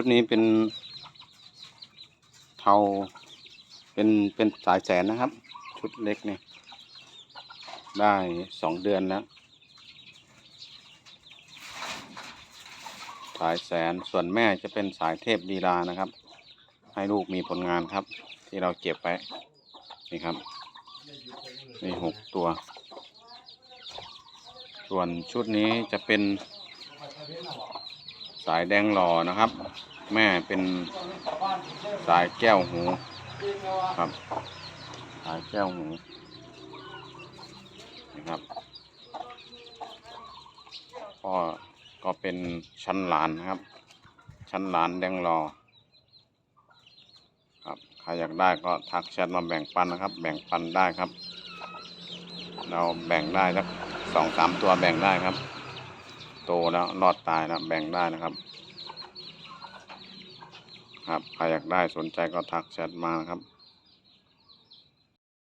ชุดนี้เป็นเทาเป็นเป็นสายแสนนะครับ ชุดเล็กเนี่ยได้สองเดือนแล้วสายแสนส่วนแม่จะเป็นสายเทพลีลานะครับ ให้ลูกมีผลงานครับ ที่เราเก็บไว้นี่ครับมีหกตัว ส่วนชุดนี้จะเป็น สายแดงหล่อนะครับ แม่เป็นสายแก้วหูครับ สายแก้วหูนะครับพ่อก็เป็นชั้นหลานนะครับ ชั้นหลานแดงหล่อครับใครอยากได้ก็ทักแชทมาแบ่งปันนะครับ แบ่งปันได้ครับ เราแบ่งได้สักสองสามตัวแบ่งได้ครับ โตแล้วรอดตายแล้วแบ่งได้นะครับ ครับใครอยากได้สนใจก็ทักแชทมานะครับ